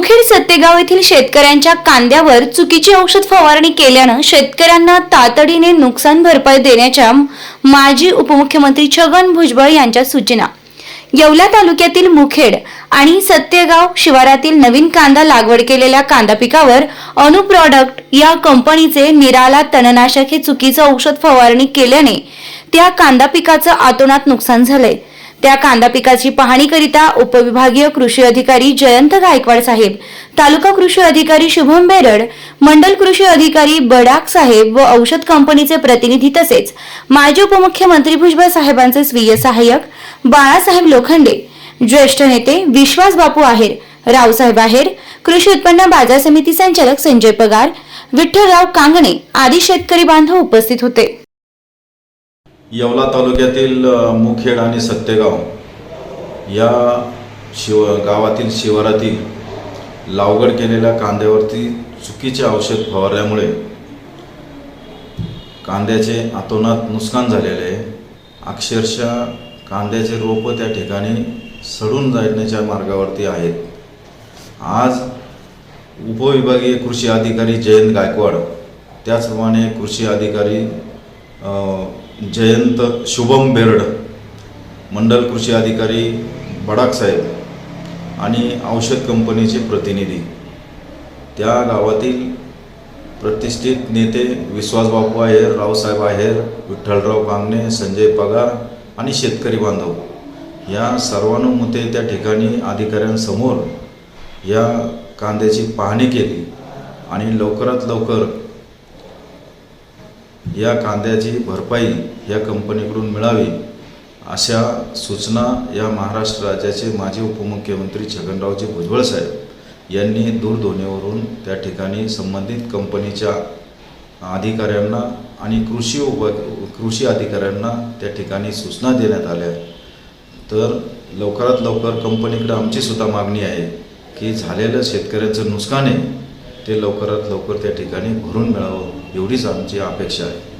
मुखेड सत्तेगाव येथील शेतकऱ्यांच्या कांद्यावर चुकीची औषध फवारणी केल्यानं शेतकऱ्यांना तातडीने नुकसान भरपाई देण्याच्या माजी उपमुख्यमंत्री छगन भुजबळ यांच्या सूचना. येवला तालुक्यातील मुखेड आणि सत्तेगाव शिवारातील नवीन कांदा लागवड केलेल्या कांदा पिकावर अनु प्रॉडक्ट या कंपनीचे निराला तणनाशक हे चुकीचं औषध फवारणी केल्याने त्या कांदा पिकाचं आतोनात नुकसान झालंय. त्या कांदा पिकाची पाहणी करिता उपविभागीय कृषी अधिकारी जयंत गायकवाड साहेब तालुका कृषी अधिकारी शुभम बेरड मंडल कृषी अधिकारी बडाक साहेब व औषध कंपनीचे प्रतिनिधी तसेच माजी उपमुख्यमंत्री भुजबळ साहेबांचे स्वीय सहाय्यक बाळासाहेब लोखंडे ज्येष्ठ नेते विश्वास बापू आहेर रावसाहेब आहेर कृषी उत्पन्न बाजार समिती संचालक संजय पगार विठ्ठलराव कांगणे आदी शेतकरी बांधव उपस्थित होते. येवला तालुक्यातील मुखेड आणि सत्तेगाव या शिव गावातील शिवारातील लावगड केलेल्या कांद्यावरती चुकीचे औषध फवारल्यामुळे कांद्याचे आतोनात नुकसान झालेले आहे. अक्षरशः कांद्याचे रोपं त्या ठिकाणी सडून जाण्याच्या मार्गावरती आहेत. आज उपविभागीय कृषी अधिकारी जयंत गायकवाड त्याचप्रमाणे कृषी अधिकारी जयंत शुभम बेरड मंडल कृषी अधिकारी बडाक साहेब आणि औषध कंपनीचे प्रतिनिधी. त्या गावातील प्रतिष्ठित नेते विश्वासबापू आहेर रावसाहेब आहेर विठ्ठलराव कांगणे संजय पगार आणि शेतकरी बांधव या सर्वानुमते त्या ठिकाणी अधिकाऱ्यांसमोर या कांद्याची पाहणी केली आणि लवकरात लवकर या कांद्याची भरपाई या कंपनीकडून मिळावी अशा सूचना या महाराष्ट्र राज्याचे माजी उपमुख्यमंत्री छगनरावजी भुजबळ साहेब यांनी दूरध्वनीवरून त्या ठिकाणी संबंधित कंपनीच्या अधिकाऱ्यांना आणि कृषी उप कृषी अधिकाऱ्यांना त्या ठिकाणी सूचना देण्यात आल्या तर लवकरात लवकर कंपनीकडे आमचीसुद्धा मागणी आहे की झालेलं शेतकऱ्यांचं नुकसान आहे ते लवकरात लवकर त्या ठिकाणी भरून मिळावं एवढीच आमची अपेक्षा आहे.